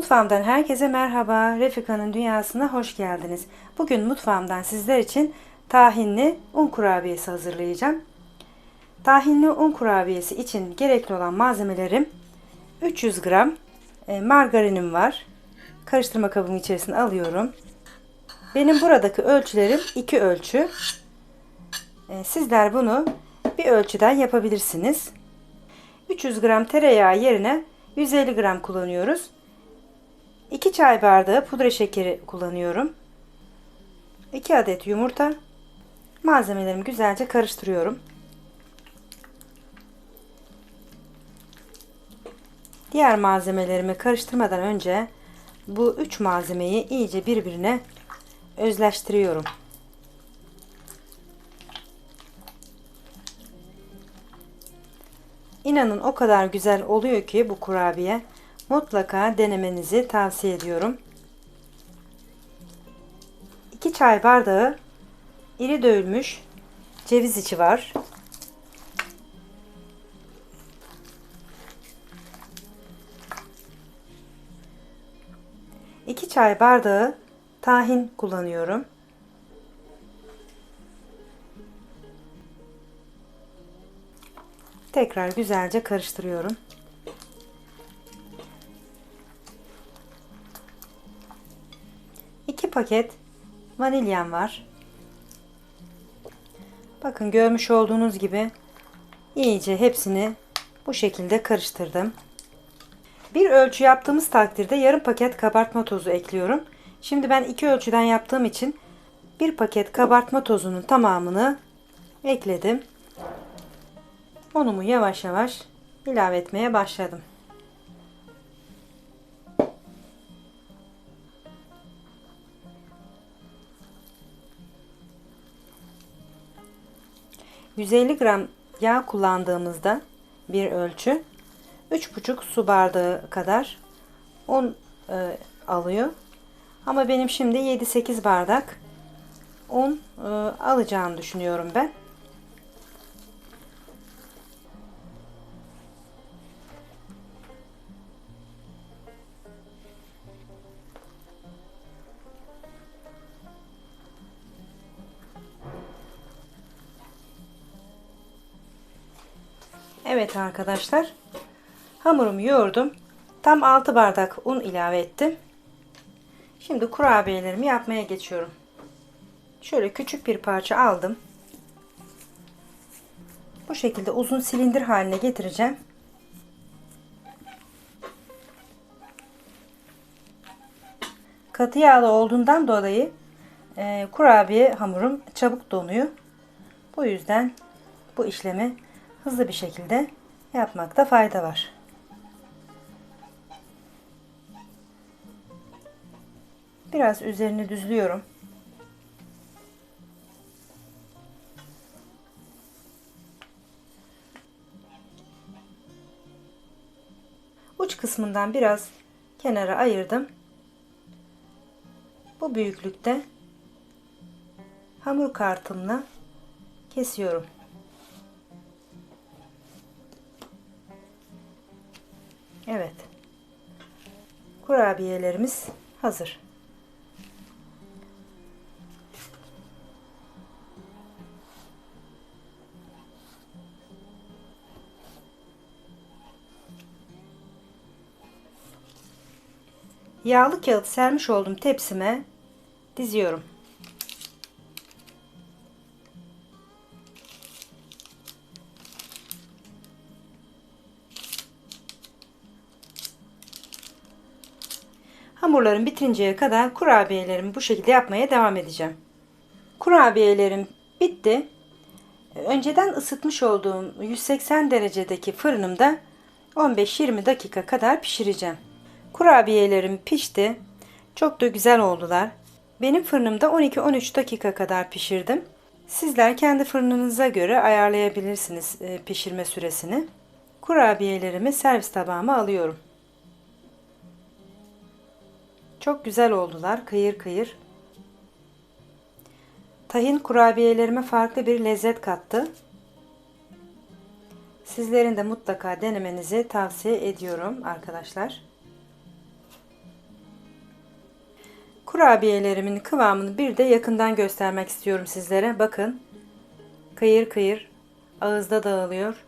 Mutfağımdan herkese merhaba. Refika'nın dünyasına hoş geldiniz. Bugün mutfağımdan sizler için tahinli un kurabiyesi hazırlayacağım. Tahinli un kurabiyesi için gerekli olan malzemelerim 300 gram e, margarinim var. Karıştırma kabımın içerisine alıyorum. Benim buradaki ölçülerim 2 ölçü. E, Sizler bunu bir ölçüden yapabilirsiniz. 300 gram tereyağı yerine 150 gram kullanıyoruz. 2 çay bardağı pudra şekeri kullanıyorum. 2 adet yumurta. Malzemelerimi güzelce karıştırıyorum. Diğer malzemelerimi karıştırmadan önce bu 3 malzemeyi iyice birbirine özleştiriyorum. İnanın o kadar güzel oluyor ki bu kurabiye. Mutlaka denemenizi tavsiye ediyorum. 2 çay bardağı iri dövülmüş ceviz içi var. İki çay bardağı tahin kullanıyorum. Tekrar güzelce karıştırıyorum. İki paket vanilyam var. Bakın görmüş olduğunuz gibi iyice hepsini bu şekilde karıştırdım. Bir ölçü yaptığımız takdirde yarım paket kabartma tozu ekliyorum. Şimdi ben iki ölçüden yaptığım için bir paket kabartma tozunun tamamını ekledim. Unumu yavaş yavaş ilave etmeye başladım. ...150 gram yağ kullandığımızda bir ölçü 3,5 su bardağı kadar un e, alıyor. Ama benim şimdi 7-8 bardak un e, alacağını düşünüyorum ben. Evet arkadaşlar. Hamurumu yoğurdum. Tam 6 bardak un ilave ettim. Şimdi kurabiyelerimi yapmaya geçiyorum. Şöyle küçük bir parça aldım. Bu şekilde uzun silindir haline getireceğim. Katı yağlı olduğundan dolayı e, kurabiye hamurum çabuk donuyor. Bu yüzden bu işlemi hızlı bir şekilde yapmakta fayda var. Biraz üzerini düzlüyorum. Uç kısmından biraz kenara ayırdım. Bu büyüklükte hamur kartımla kesiyorum. Evet. Kurabiyelerimiz hazır. Yağlı kağıt sermiş olduğum tepsime diziyorum. Hamurlarım bitinceye kadar kurabiyelerimi bu şekilde yapmaya devam edeceğim. Kurabiyelerim bitti. Önceden ısıtmış olduğum 180 derecedeki fırınımda 15-20 dakika kadar pişireceğim. Kurabiyelerim pişti. Çok da güzel oldular. Benim fırınımda 12-13 dakika kadar pişirdim. Sizler kendi fırınınıza göre ayarlayabilirsiniz pişirme süresini. Kurabiyelerimi servis tabağıma alıyorum. Çok güzel oldular. Kıyır kıyır. Tahin kurabiyelerime farklı bir lezzet kattı. Sizlerin de mutlaka denemenizi tavsiye ediyorum arkadaşlar. Kurabiyelerimin kıvamını bir de yakından göstermek istiyorum sizlere. Bakın. Kıyır kıyır ağızda dağılıyor.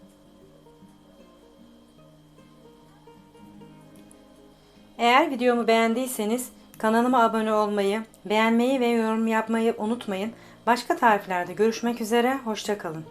Eğer videomu beğendiyseniz kanalıma abone olmayı, beğenmeyi ve yorum yapmayı unutmayın. Başka tariflerde görüşmek üzere, hoşçakalın.